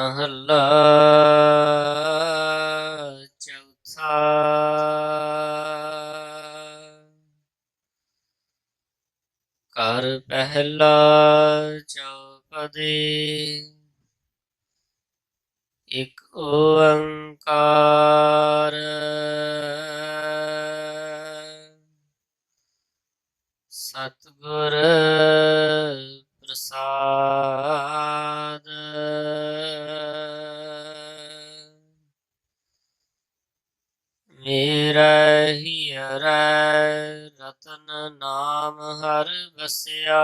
ਮਹੱਲਾ ਚੌਥਾ। ਕਰ ਪਹਿਲਾ ਚੌਪਦੇ। ਇਕ ਓੰਕਾਰ। ਸਤਿਗੁਰ ਪ੍ਰਸਾਦ। ਹੀਰ ਰਤਨ ਨਾਮ ਹਰ ਵਸਿਆ।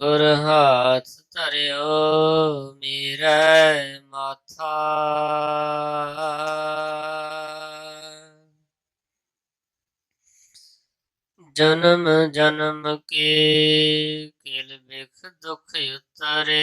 ਗੁਰ ਹਾਥ ਧਰਿਓ, ਮੇਰੇ ਮਾਥਾ। ਜਨਮ ਜਨਮ ਕੇ ਕਿਲ ਬਿਖ ਦੁਖ ਉਤਰੇ।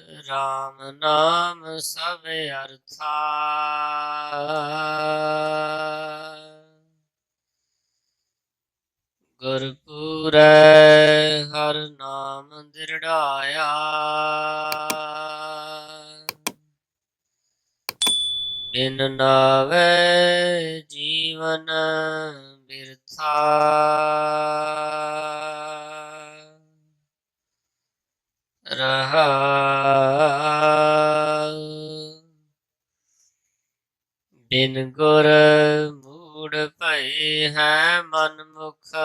ਰਾਮ ਨਾਮ ਸਭ ਅਰਥਾ। ਗੁਰਪੂਰੈ ਹਰ ਨਾਮ ਦਿਰੜਾਇਆ। ਬਿਨ ਨਾਵੇ ਜੀਵਨ ਬਿਰਥਾ। ਰਹਾ। ਬਿਨ ਗੁਰ ਮੂੜ ਭਏ ਹੈ ਮਨ ਮੁਖ।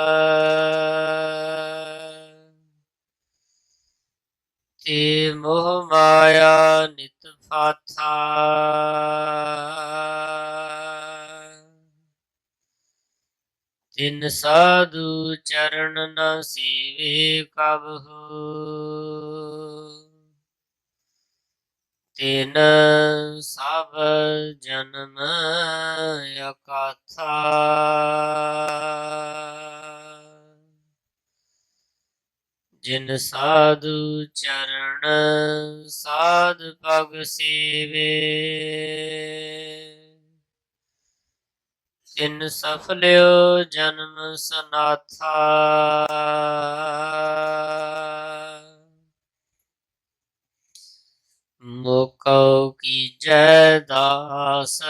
ਤੇ ਮੋਹ ਮਾਇਆ ਨਿਤ ਫਾਥਾ। ਤਿਨ ਸਾਧੂ ਚਰਨ ਨ ਸੀਵੇ ਕਬਹੂ। ਤਿਨ ਸਭ ਜਨਮ ਅਕਾਥਾ। ਜਿਨ ਸਾਧੂ ਚਰਨ ਸਾਧ ਪਗ ਸੇਵੇ। ਤਿਨ ਸਫਲਿਓ ਜਨਮ ਸਨਾਥਾ। ਮੋਕਉ ਕੀ ਜੈ ਦਾਸ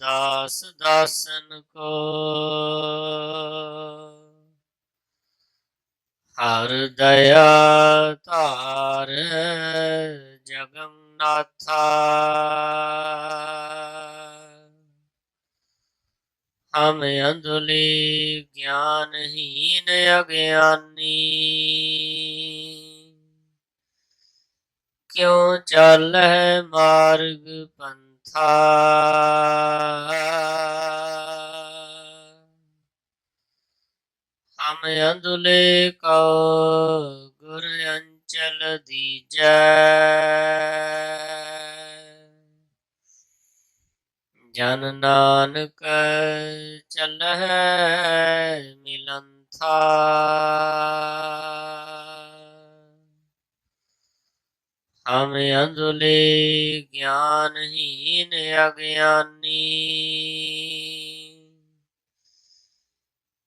ਦਾਸ ਦਾਸਨ ਕੋ। ਹਰ ਦਇਆ ਧਾਰ ਜਗਨਨਾਥਾ। ਹਮ ਅੰਧਲੇ ਗਿਆਨਹੀਨ ਅਗਿਆਨੀ। ਕਿਉ ਚਾਲੈ ਮਾਰਗ ਪੰਥਾ? ਹਮ ਅੰਧੁਲੇ ਕਉ ਗੁਰ ਅੰਚਲ ਦੀਜੈ। ਜਨ ਨਾਨਕ ਚੱਲਹਿ ਮਿਲੰਥਾ ਹਮ ਅੰਧਲੇ ਗਿਆਨਹੀਨ ਅਗਿਆਨੀ।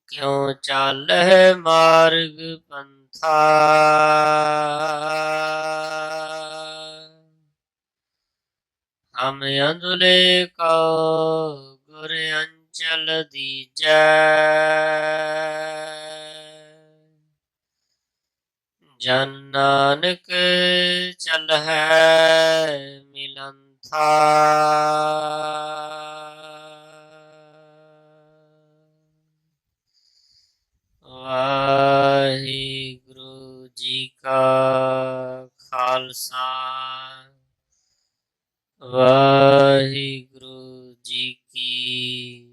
ਕਿਉ ਚਾਲਹਿ ਮਾਰਗ ਪੰਥਾ? ਹਮ ਅੰਧਲੇ ਕਉ ਗੁਰ ਅੰਚਲ ਦੀਜੈ ਜਨ ਨਾਨਕ ਚਲ ਚਲਹਿ ਮਿਲੰਥਾ ਵਾਹਿਗੁਰੂ ਜੀ ਕਾ ਖਾਲਸਾ। ਵਾਹਿਗੁਰੂ ਜੀ ਕੀ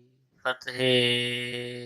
ਫਤਿਹ